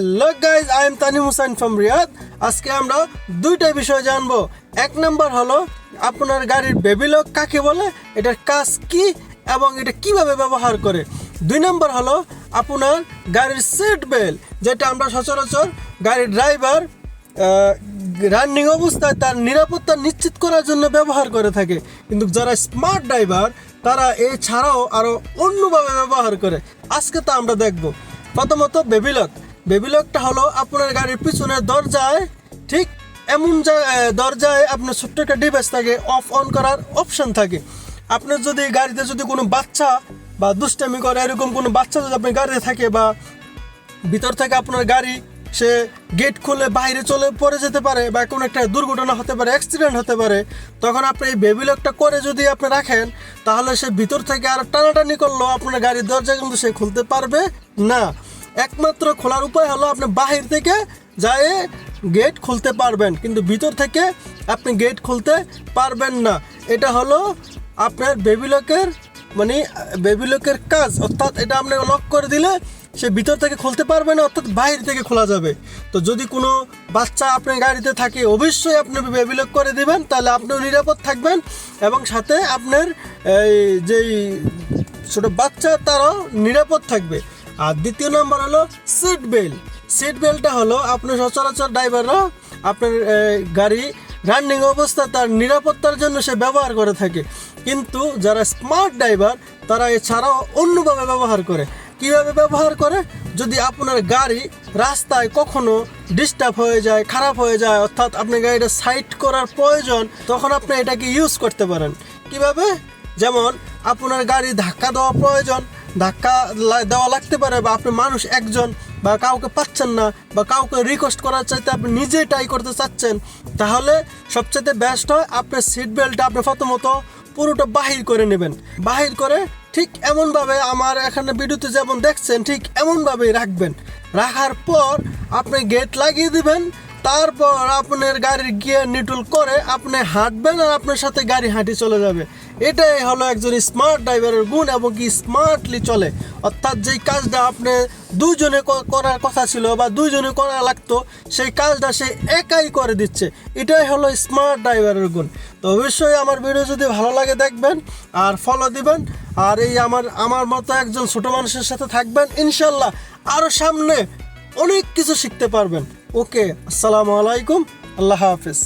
Hello guys I am Tanim Hussain from Riyadh আজকে আমরা দুইটা বিষয় জানব। এক নাম্বার হলো, আপনার গাড়ির বেবি লক কাকে বলে? এটার কাজ কি এবং এটা কীভাবে ব্যবহার করে? দুই নাম্বার হলো, আপনার গাড়ির সিট বেল্ট যেটা আমরা সচরাচর গাড়ির ড্রাইভার রানিং অবস্থায় তার নিরাপত্তা নিশ্চিত করার জন্য ব্যবহার করে থাকে। কিন্তু যারা স্মার্ট ড্রাইভার তারা এছাড়াও আরও অন্যভাবে ব্যবহার করে। আজকে তা আমরা দেখব। প্রথমত বেবিলক বেবিলকটা হলো আপনার গাড়ির পিছনের দরজায়, ঠিক এমন দরজায় আপনার ছোট্ট একটা ডিভাইস থাকে, অফ অন করার অপশন থাকে। আপনার যদি গাড়িতে যদি কোনো বাচ্চা বা দুষ্টামি করে, এরকম কোনো বাচ্চা যদি আপনার গাড়িতে থাকে বা ভিতর থেকে আপনার গাড়ি সে গেট খুলে বাইরে চলে পড়ে যেতে পারে বা কোনো একটা দুর্ঘটনা হতে পারে অ্যাক্সিডেন্ট হতে পারে, তখন আপনি এই বেবি লকটা করে যদি আপনি রাখেন, তাহলে সে ভিতর থেকে আর টানাটানি করলেও আপনার গাড়ির দরজা কিন্তু সে খুলতে পারবে না। একমাত্র খোলার উপায় হলো আপনি বাহির থেকে যায় গেট খুলতে পারবেন, কিন্তু ভিতর থেকে আপনি গেট খুলতে পারবেন না। এটা হলো আপনার বেবি লকের মানে বেবি লকের কাজ, অর্থাৎ এটা আপনি লক করে দিলে সে ভিতর থেকে খুলতে পারবে না, অর্থাৎ বাইরে থেকে খোলা যাবে। তো যদি কোনো বাচ্চা আপনার গাড়িতে থাকে, অবশ্যই আপনি বেবি লক করে দিবেন, তাহলে আপনিও নিরাপদ থাকবেন এবং সাথে আপনার, এই যেই ছোটো বাচ্চা, তারাও নিরাপদ থাকবে। আর দ্বিতীয় নম্বর হলো সিট বেল্ট সিট বেল্টটা হলো আপনার সচরাচর ড্রাইভাররা আপনার গাড়ি রানিং অবস্থা তার নিরাপত্তার জন্য সে ব্যবহার করে থাকে। কিন্তু যারা স্মার্ট ড্রাইভার তারা এছাড়াও অন্যভাবে ব্যবহার করে। কীভাবে ব্যবহার করে? যদি আপনার গাড়ি রাস্তায় কখনো ডিস্টার্ব হয়ে যায়, খারাপ হয়ে যায়, অর্থাৎ আপনার গাড়িটা সাইড করার প্রয়োজন, তখন আপনি এটাকে ইউজ করতে পারেন। কীভাবে? যেমন, আপনার গাড়ি ধাক্কা দেওয়া প্রয়োজন ধাক্কা দেওয়া লাগতে পারে বা আপনি মানুষ একজন বা কাউকে পাচ্ছেন না বা কাউকে রিকোয়েস্ট করার চাইতে আপনি নিজেই ট্রাই করতে চাচ্ছেন, তাহলে সবচেয়ে বেস্ট হয় আপনার সিট বেল্টটা আপনি প্রথমত পুরোটা বাহির করে নেবেন। বাহির করে ঠিক এমনভাবে আমার এখানে ভিডিওতে যেমন দেখছেন, ঠিক এমনভাবেই রাখবেন। রাখার পর আপনি গেট লাগিয়ে দিবেন তারপর আপনার গাড়ির গিয়ার নিটুল করে আপনি হাঁটবেন আর আপনার সাথে গাড়ি হাঁটি চলে যাবে। এটাই হলো একজন স্মার্ট ড্রাইভারের গুণ এবং কি স্মার্টলি চলে। অর্থাৎ যেই কাজটা আপনি দুজনে করার কথা ছিল বা দুজনে করা লাগতো, সেই কাজটা সে একাই করে দিচ্ছে। এটাই হলো স্মার্ট ড্রাইভারের গুণ। তো অবশ্যই আমার ভিডিও যদি ভালো লাগে দেখবেন আর ফলো দিবেন। আর এই আমার আমার মতো একজন ছোট মানুষের সাথে থাকবেন, ইনশাল্লাহ আরও সামনে অনেক কিছু শিখতে পারবেন। ওকে আসসালামু আলাইকুম আল্লাহ হাফিজ